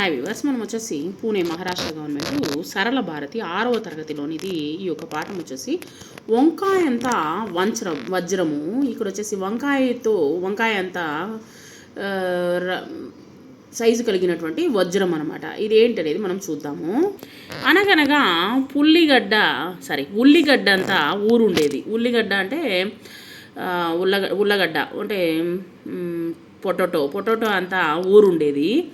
Hi viewers మనం వచ్చేసి Pune Maharashtra government సరళ భారతి ఆరవ తరగతిలోనిది ఈ యొక్క పాఠం వచ్చేసి వంకాయ అంత వంచరం వజ్రము. ఇక్కడ వచ్చేసి వంకాయతో వంకాయ అంత ర- సైజు కలిగినటువంటి వజ్రం అనమాట ఇది ఏంటనేది మనం చూద్దాము. అనగనగా పుల్లిగడ్డ సారీ ఉల్లిగడ్డ అంతా ఊరుండేది. ఉల్లిగడ్డ అంటే ఉల్లగ ఉల్లగడ్డ అంటే పొటాటో. పొటాటో అంతా ఊరుండేది.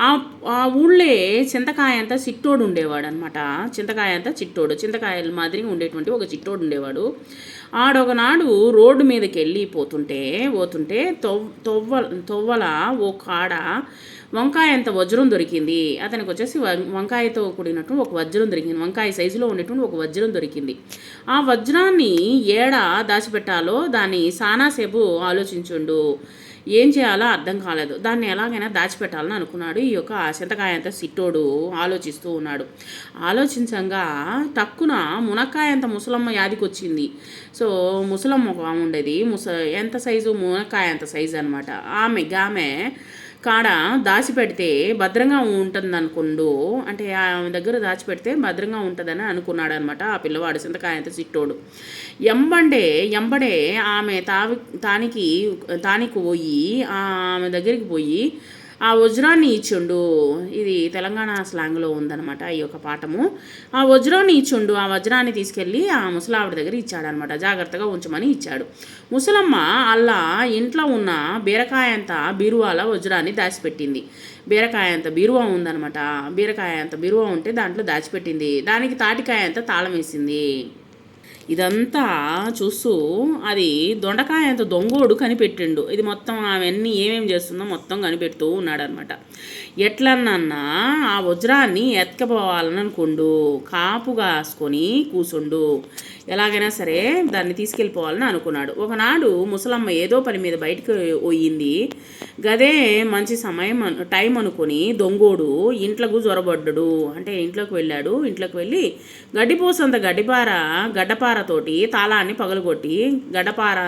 ఆ ఆ ఊళ్ళే చింతకాయ అంతా చిట్టోడు ఉండేవాడు అనమాట చింతకాయ అంతా చిట్టోడు. చింతకాయల మాదిరిగా ఉండేటువంటి ఒక చిట్టోడు ఉండేవాడు. ఆడొకనాడు రోడ్డు మీదకి వెళ్ళి పోతుంటే పోతుంటే తొవ్ తొవ్వ తొవ్వల ఓ కాడ వంకాయ అంత వజ్రం దొరికింది. అతనికి వచ్చేసి వం- వంకాయతో కూడినట్టు ఒక వజ్రం దొరికింది. వంకాయ సైజులో ఉండేటువంటి ఒక వజ్రం దొరికింది. ఆ వజ్రాన్ని ఏడ దాచిపెట్టాలో దాన్ని సానాసేపు ఆలోచించుండు. ఏం చేయాలో అర్థం కాలేదు. దాన్ని ఎలాగైనా దాచిపెట్టాలని అనుకున్నాడు. ఈ యొక్క చింతకాయంత సిట్టోడు ఆలోచిస్తూ ఉన్నాడు. ఆలోచించంగా టక్కున మునక్కాయ అంత ముసలమ్మ యాదికి వచ్చింది సో ముసలమ్మ ఒక ఉండేది. ముస ఎంత సైజు? మునక్కాయ అంత సైజు అనమాట ఆమె ఆమె కాడ దాచిపెడితే భద్రంగా ఉంటుంది అనుకుండు అంటే ఆమె దగ్గర దాచిపెడితే భద్రంగా ఉంటుందని అనుకున్నాడు అనమాట ఆ పిల్లవాడు చింతకాయంత చిట్టోడు. ఎంబండే ఎంబడే ఆమె తావి తానికి తానికి పోయి ఆమె దగ్గరికి పోయి ఆ వజ్రాన్ని ఇచ్చుండు. ఇది తెలంగాణ స్లాంగ్లో ఉందన్నమాట ఈ యొక్క పాఠము. ఆ వజ్రాన్ని ఇచ్చుండు. ఆ వజ్రాన్ని తీసుకెళ్ళి ఆ ముసలావిడ దగ్గర ఇచ్చాడనమాట జాగ్రత్తగా ఉంచమని ఇచ్చాడు. ముసలమ్మ అల్లా ఇంట్లో ఉన్న బీరకాయ అంత బీరువాల వజ్రాన్ని దాచిపెట్టింది. బీరకాయ అంత బీరువా ఉందనమాట బీరకాయ అంత బీరువా ఉంటే దాంట్లో దాచిపెట్టింది. దానికి తాటికాయ అంత తాళం వేసింది. ఇదంతా చూస్తూ అది దొండకాయ అంత దొంగోడు కనిపెట్టిండు. ఇది మొత్తం అవన్నీ ఏమేం చేస్తుందో మొత్తం కనిపెడుతూ ఉన్నాడనమాట ఎట్లన్నా ఆ వజ్రాన్ని ఎత్తుకపోవాలని అనుకుండు. కాపుగాసుకొని కూసుండు. ఎలాగైనా సరే దాన్ని తీసుకెళ్ళిపోవాలని అనుకున్నాడు. ఒకనాడు ముసలమ్మ ఏదో పని మీద బయటకు పోయింది. గదే మంచి సమయం టైం అనుకొని దొంగోడు ఇంట్లకు జ్వరబడ్డాడు అంటే ఇంట్లోకి వెళ్ళాడు ఇంట్లోకి వెళ్ళి గడ్డిపోసంత గడ్డిపార గడ్డపారతోటి తాళాన్ని పగలగొట్టి గడ్డపార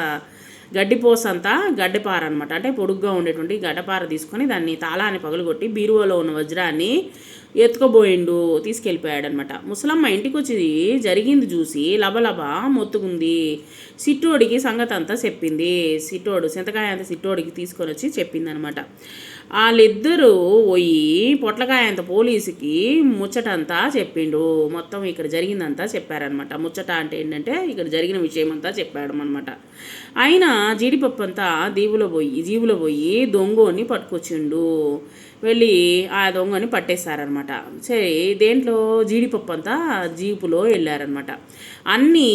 గడ్డిపోసంతా గడ్డిపార అనమాట అంటే పొడుగ్గా ఉండేటువంటి గడ్డపార తీసుకొని దాన్ని తాళాన్ని పగలగొట్టి బీరువాలో ఉన్న వజ్రాన్ని ఎత్తుకోబోయిండు తీసుకెళ్ళిపోయాడు అనమాట ముసలమ్మ ఇంటికి వచ్చి జరిగింది చూసి లబలబ మొత్తుకుంది. సిట్టోడికి సంగతి అంతా చెప్పింది. సిట్టోడు సింతకాయ అంతా సిట్టోడికి తీసుకొని వచ్చి చెప్పింది అనమాట వాళ్ళిద్దరూ పోయి పొట్లకాయ అంత పోలీసుకి ముచ్చటంతా చెప్పిండు. మొత్తం ఇక్కడ జరిగిందంతా చెప్పారనమాట ముచ్చట అంటే ఏంటంటే ఇక్కడ జరిగిన విషయం అంతా చెప్పాడు అనమాట ఆయన జీడిపప్పు అంతా దీవులో పోయి జీవులో పోయి దొంగని పట్టుకొచ్చిండు. వెళ్ళి ఆ దొంగని పట్టేశారనమాట సరే దేంట్లో? జీడిపప్పు అంతా జీపులో వెళ్ళారనమాట అన్నీ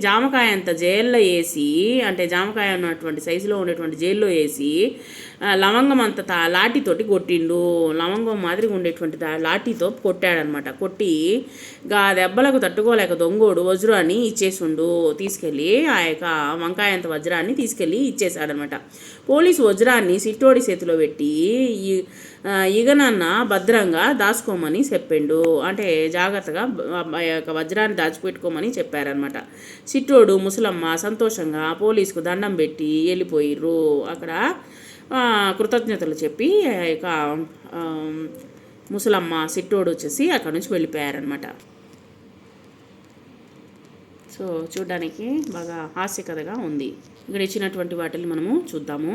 జామకాయ అంత జైల్లో వేసి అంటే జామకాయ ఉన్నటువంటి సైజులో ఉండేటువంటి జైల్లో వేసి లవంగం అంత తా లాఠీతోటి కొట్టిండు. లవంగం మాదిరిగా ఉండేటువంటి లాఠీతో కొట్టాడనమాట. కొట్టి గా దెబ్బలకు తట్టుకోలేక దొంగోడు వజ్రాన్ని ఇచ్చేసిండు. తీసుకెళ్ళి ఆ యొక్క వంకాయ అంత వజ్రాన్ని తీసుకెళ్ళి ఇచ్చేసాడనమాట పోలీసు వజ్రాన్ని సిట్టోడి చేతిలో పెట్టి ఈ భద్రంగా దాచుకోమని చెప్పిండు. అంటే జాగ్రత్తగా ఆ యొక్క వజ్రాన్ని దాచిపెట్టుకోమని చెప్పారనమాట. సిట్టోడు ముసలమ్మ సంతోషంగా పోలీసుకు దండం పెట్టి వెళ్ళిపోయిర్రు. అక్కడ కృతజ్ఞతలు చెప్పి ఇక ముసలమ్మ సిట్టోడు వచ్చేసి అక్కడ నుంచి వెళ్ళిపోయారనమాట సో చూడడానికి బాగా హాస్యకథగా ఉంది. ఇక్కడ ఇచ్చినటువంటి వాటిని మనము చూద్దాము.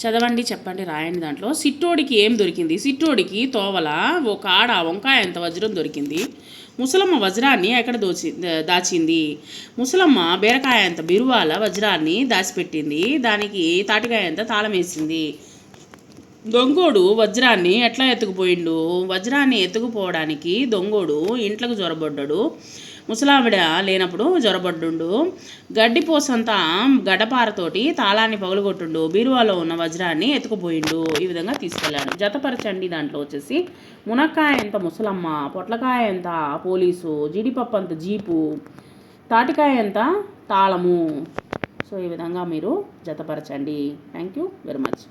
చదవండి చెప్పండి రాయండి దాంట్లో. సిట్టోడికి ఏం దొరికింది? సిట్టోడికి తోవల ఒక ఆడ వంకాయ ఎంత వజ్రం దొరికింది. ముసలమ్మ వజ్రాన్ని ఎక్కడ దోచి దాచింది. ముసలమ్మ బీరకాయ అంత బిరువాల వజ్రాన్ని దాచిపెట్టింది. దానికి తాటికాయ అంత తాళం వేసింది. దొంగోడు వజ్రాన్ని ఎట్లా ఎత్తుకుపోయిండు? వజ్రాన్ని ఎత్తుకుపోవడానికి దొంగోడు ఇంట్లోకి జ్వరబడ్డాడు ముసలావిడ లేనప్పుడు జ్వరబడ్డుండు గడ్డిపోసంతా గడపారతోటి తాళాన్ని పగలగొట్టుండు. బీరువాలో ఉన్న వజ్రాన్ని ఎత్తుకుపోయిండు. ఈ విధంగా తీసుకెళ్ళాడు జతపరచండి దాంట్లో వచ్చేసి మునక్కాయ ఎంత ముసలమ్మ పొట్లకాయ ఎంత పోలీసు జీడిపప్పు అంత జీపు తాటికాయ ఎంత తాళము. సో ఈ విధంగా మీరు జతపరచండి. Thank you very much